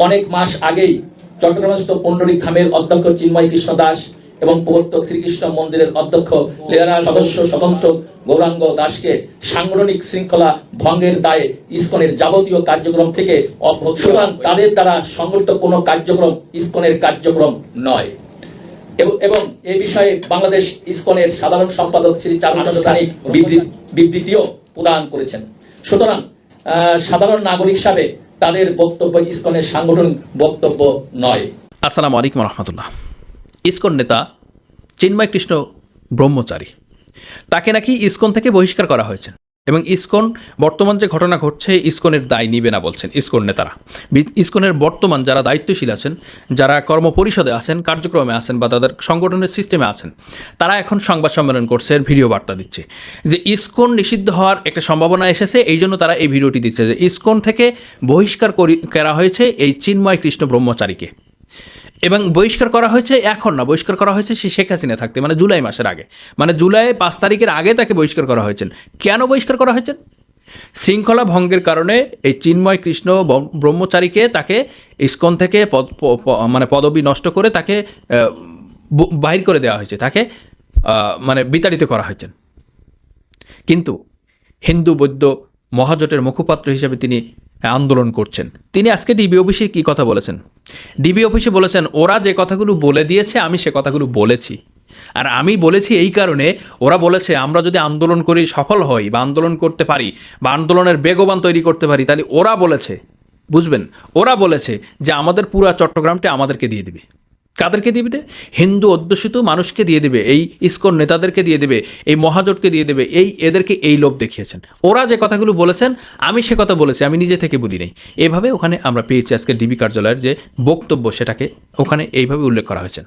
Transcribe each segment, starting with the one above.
অনেক মাস আগেই চট্টগ্রামস্থ পণ্ডরী খামের অধ্যক্ষ চিন্ময় কৃষ্ণ দাস এবং প্রবর্তক শ্রীকৃষ্ণ মন্দিরের অধ্যক্ষ লেরা সদস্য স্বতন্ত্র গৌরাঙ্গ দাসকে সাংগঠনিক শৃঙ্খলা ভঙ্গের দায়ে ইসকনের যাবতীয় কার্যক্রম থেকে সুতরাং তাদের দ্বারা সংগঠিত কোনো কার্যক্রম ইসকনের কার্যক্রম নয়। এবং- এ বিষয়ে বাংলাদেশ ইসকনের সাধারণ সম্পাদক শ্রী চারুচন্দ্রানিক বিবৃতিও প্রদান করেছেন। সুতরাং সাধারণ নাগরিক হিসাবে তাদের বক্তব্য ইসকনের সাংগঠনিক বক্তব্য নয়। আসসালামু আলাইকুম রহমতুল্লাহ ইসকন নেতা চিন্ময় কৃষ্ণ ব্রহ্মচারী, তাকে নাকি ইসকন থেকে বহিষ্কার করা হয়েছে। এবং ইসকন, বর্তমান যে ঘটনা ঘটছে, ইসকনের দায় নিবে না বলছেন ইসকন নেতারা। ইসকনের বর্তমান যারা দায়িত্বশীল আছেন, যারা কর্মপরিষদে আছেন, কার্যক্রমে আছেন বা তাদের সংগঠনের সিস্টেমে আছেন, তারা এখন সংবাদ সম্মেলন করছে ভিডিও বার্তা দিচ্ছে। যে ইসকন নিষিদ্ধ হওয়ার একটা সম্ভাবনা এসেছে, এই জন্য তারা এই ভিডিওটি দিচ্ছে। যে ইসকন থেকে বহিষ্কার করি করা হয়েছে এই চিন্ময় কৃষ্ণ ব্রহ্মচারীকে। এবং বহিষ্কার করা হয়েছে এখন না, বহিষ্কার করা হয়েছে সে শেখ হাসিনা থাকতে মানে জুলাই মাসের আগে। মানে জুলাই পাঁচ তারিখের আগে তাকে বহিষ্কার করা হয়েছে কেন বহিষ্কার করা হয়েছে? শৃঙ্খলা ভঙ্গের কারণে এই চিন্ময় কৃষ্ণ ব্রহ্মচারীকে তাকে ইস্কন থেকে পদ মানে পদবি নষ্ট করে তাকে বাহির করে দেওয়া হয়েছে। তাকে মানে বিতাড়িত করা হয়েছে। কিন্তু হিন্দু, বৌদ্ধ মহাজোটের মুখপাত্র হিসেবে তিনি আন্দোলন করছেন। তিনি আজকে ডিবি অফিসে কী কথা বলেছেন? ডিবি অফিসে বলেছেন, ওরা যে কথাগুলো বলে দিয়েছে, আমি সে কথাগুলো বলেছি। আর আমি বলেছি এই কারণে, ওরা বলেছে, আমরা যদি আন্দোলন করি, সফল হই বা আন্দোলন করতে পারি বা আন্দোলনের বেগবান তৈরি করতে পারি, তাহলে ওরা বলেছে। বুঝবেন? ওরা বলেছে যে আমাদের পুরা চট্টগ্রামটা আমাদেরকে দিয়ে দিবে। কাদেরকে দিয়ে দেবে? হিন্দু অধ্যুষিত মানুষকে দিয়ে দেবে, এই ইসকন নেতাদেরকে দিয়ে দেবে, এই মহাজোটকে দিয়ে দেবে, এই এদেরকে এই লোভ দেখিয়েছেন। ওরা যে কথাগুলো বলেছেন, আমি সে কথা বলেছি, আমি নিজে থেকে বলি নাই। এভাবে ওখানে আমরা পেয়েছি আজকে ডিবি কার্যালয়ের যে বক্তব্য, সেটাকে ওখানে এইভাবে উল্লেখ করা হয়েছে।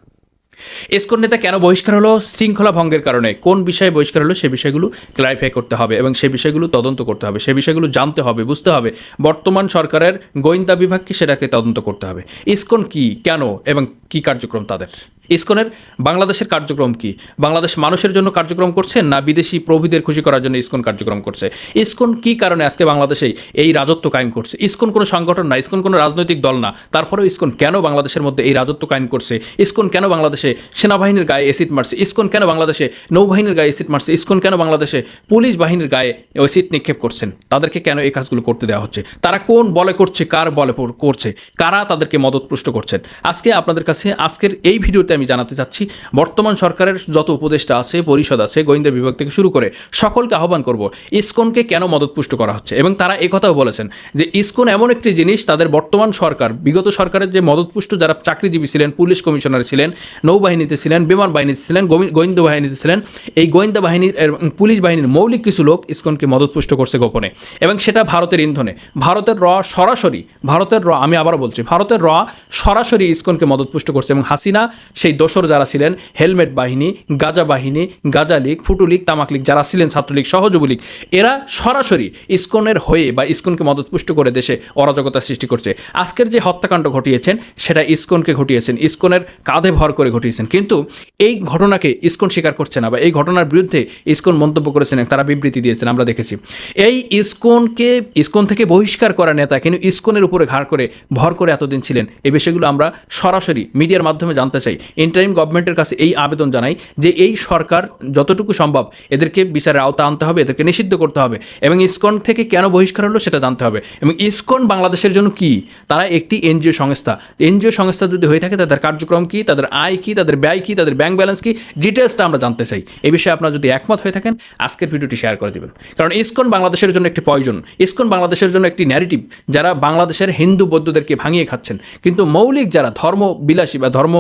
ইসকন নেতা কেন বহিষ্কার হলো? শৃঙ্খলা ভঙ্গের কারণে। কোন বিষয়ে বহিষ্কার হলো? সে বিষয়গুলো ক্লারিফাই করতে হবে এবং সে বিষয়গুলো তদন্ত করতে হবে, সে বিষয়গুলো জানতে হবে, বুঝতে হবে। বর্তমান সরকারের গোয়েন্দা বিভাগকে সেটাকে তদন্ত করতে হবে। ইসকন কি? কেন? এবং কি কার্যক্রম তাদের? ইসকনের বাংলাদেশের কার্যক্রম কি? বাংলাদেশ মানুষের জন্য কার্যক্রম করছে না বিদেশি প্রভুদের খুশি করার জন্য ইসকন কার্যক্রম করছে? ইসকন কি কারণে আজকে বাংলাদেশে এই রাজত্ব কায়েম করছে? ইসকন কোনো সংগঠন না, ইসকন কোনো রাজনৈতিক দল না, তারপরেও ইসকন কেন বাংলাদেশের মধ্যে এই রাজত্ব কায়েম করছে? ইসকন কেন বাংলাদেশে সেনাবাহিনীর গায়ে এসিড মারছে? ইসকন কেন বাংলাদেশে নৌবাহিনীর গায়ে এসিড মারছে? ইসকন কেন বাংলাদেশে পুলিশ বাহিনীর গায়ে এসিড নিক্ষেপ করছেন? তাদেরকে কেন এই কাজগুলো করতে দেওয়া হচ্ছে? তারা কোন বলে করছে? কার বলে করছে? কারা তাদেরকে মদতপুষ্ট করছেন? আজকে আপনাদের কাছে আজকের এই ভিডিওতে আমি জানাতে চাচ্ছি, বর্তমান সরকারের যত উপদেষ্টা আছে, পরিষদ আছে, গোয়েন্দা বিভাগ থেকে শুরু করে সকলকে আহ্বান করব, ইসকনকে কেন মদতপুষ্ট করা হচ্ছে? এবং তারা একথাও বলেছেন যে, ইসকন এমন একটি জিনিস, তাদের বর্তমান সরকার, বিগত সরকারের যে মদতপুষ্ট যারা চাকরিজীবী ছিলেন, পুলিশ কমিশনার ছিলেন, নৌবাহিনীতে ছিলেন, বিমান বাহিনীতে ছিলেন গোয়েন্দা বাহিনীতে ছিলেন, এই গোয়েন্দা বাহিনীর পুলিশ বাহিনীর মৌলিক কিছু লোক ইসকনকে মদতপুষ্ট করছে গোপনে। এবং সেটা ভারতের ইন্ধনে। ভারতের র সরাসরি, ভারতের র, আমি আবার বলছি, ভারতের র সরাসরি ইসকনকে মদতপুষ্ট করছে এবং হাসিনা, সেই দোসর যারা ছিলেন, হেলমেট বাহিনী, গাজা বাহিনী, গাজা লীগ, ফুটু লীগ, তামাক লীগ যারা ছিলেন, ছাত্রলীগ, সহযোগী এরা সরাসরি ইসকনের হয়ে বা ইসকনকে মদতপুষ্ট করে দেশে অরাজকতা সৃষ্টি করছে। আজকের যে হত্যাকাণ্ড ঘটিয়েছেন, সেটা ইসকনকে ঘটিয়েছেন। ইসকনের কাঁধে ভর করে ঘটিয়েছেন। কিন্তু এই ঘটনাকে ইসকন স্বীকার করছে না বা এই ঘটনার বিরুদ্ধে ইসকন মন্তব্য করেছেন তারা বিবৃতি দিয়েছেন, আমরা দেখেছি। এই ইসকনকে, ইসকন থেকে বহিষ্কার করা নেতা কিন্তু ইসকনের উপরে ঘাড় করে, ভর করে এতদিন ছিলেন। এই বিষয়গুলো আমরা সরাসরি মিডিয়ার মাধ্যমে জানতে চাই। ইন্টারিম গভর্নমেন্টের কাছে এই আবেদন জানাই যে এই সরকার যতটুকু সম্ভব এদেরকে বিচারের আওতা আনতে হবে, এদেরকে নিষিদ্ধ করতে হবে এবং ইসকন থেকে কেন বহিষ্কার হলো সেটা জানতে হবে। এবং ইসকন বাংলাদেশের জন্য কি? তারা একটি এনজিও সংস্থা। এনজিও সংস্থা যদি হয়ে থাকে, তাদের কার্যক্রম কি? তাদের আয় কি? তাদের ব্যয় কি? তাদের ব্যাংক ব্যালেন্স কি? ডিটেলসটা আমরা জানতে চাই। এই বিষয়ে আপনারা যদি একমত হয়ে থাকেন, আজকের ভিডিওটি শেয়ার করে দেবেন। কারণ ইসকন বাংলাদেশের জন্য একটি প্রয়োজন। ইসকন বাংলাদেশের জন্য একটি ন্যারেটিভ যারা বাংলাদেশের হিন্দু বৌদ্ধদেরকে ভাঙিয়ে খাচ্ছেন। কিন্তু মৌলিক যারা ধর্ম বিলাসী বা ধর্ম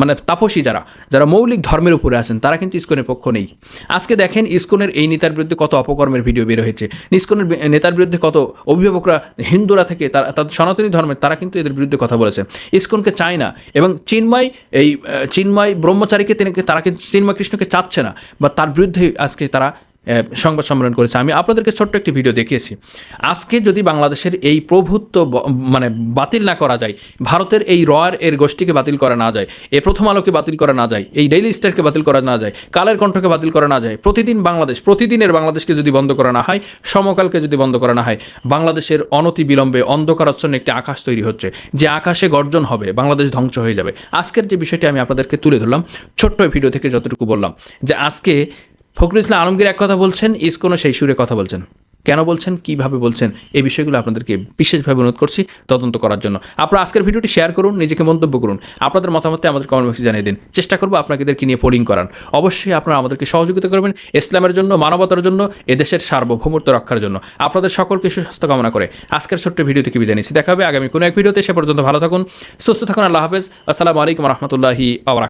মানে তাপসী যারা যারা মৌলিক ধর্মের উপরে আছেন, তারা কিন্তু ইস্কনের পক্ষ নেই। আজকে দেখেন ইস্কনের এই নেতার বিরুদ্ধে কত অপকর্মের ভিডিও বের হয়েছে। ইস্কনের নেতার বিরুদ্ধে কত অভিভাবকরা, হিন্দুরা থেকে তারা, তাদের সনাতনী ধর্মের, তারা কিন্তু এদের বিরুদ্ধে কথা বলেছে। ইস্কনকে চায় না এবং চিন্ময় এই চিন্ময় ব্রহ্মচারীকে তিনি, তারা কিন্তু, চিন্ময় কৃষ্ণকে চাচ্ছে না। বা তার বিরুদ্ধে আজকে তারা সংবাদ সম্মেলন করেছে। আমি আপনাদেরকে ছোট্ট একটি ভিডিও দেখিয়েছি। আজকে যদি বাংলাদেশের এই প্রভুত্ব মানে বাতিল না করা যায়, ভারতের এই রয়ার, এর গোষ্ঠীকে বাতিল করা না যায়, এ প্রথম আলোকে বাতিল করা না যায়, এই ডেইলি স্টারকে বাতিল করা না যায়, কালের কণ্ঠকে বাতিল করা না যায়, প্রতিদিন বাংলাদেশ, প্রতিদিনের বাংলাদেশকে যদি বন্ধ করা না হয়, সমকালকে যদি বন্ধ করা না হয়, বাংলাদেশের অনতি বিলম্বে অন্ধকারাচ্ছন্ন একটি আকাশ তৈরি হচ্ছে, যে আকাশে গর্জন হবে, বাংলাদেশ ধ্বংস হয়ে যাবে। আজকের যে বিষয়টি আমি আপনাদেরকে তুলে ধরলাম, ছোট্ট ভিডিও থেকে যতটুকু বললাম, যে আজকে ফখরুল ইসলাম আলমগীর এক কথা বলছেন ইসকোনও সেই সুরে কথা বলছেন। কেন বলছেন, কীভাবে বলছেন, এই বিষয়গুলো আপনাদেরকে বিশেষভাবে অনুরোধ করছি তদন্ত করার জন্য। আপনারা আজকের ভিডিওটি শেয়ার করুন, নিজেকে মন্তব্য করুন। আপনাদের মতামতে আমাদের কমেন্ট বক্সে জানিয়ে দিন। চেষ্টা করব আপনাদেরকে নিয়ে পোলিং করান অবশ্যই আপনারা আমাদেরকে সহযোগিতা করবেন ইসলামের জন্য, মানবতার জন্য, এদেশের সার্বভৌমত্ব রক্ষার জন্য। আপনাদের সকলকে সুস্বাস্থ্য কামনা করে আজকের ছোট্ট ভিডিও থেকে বিদায় নিচ্ছি। দেখা হবে আগামী কোনো এক ভিডিওতে, সে পর্যন্ত ভালো থাকুন, সুস্থ থাকুন, আল্লাহ হাফেজ। আসসালামু আলাইকুম রহমতুল্লাহি আবরাক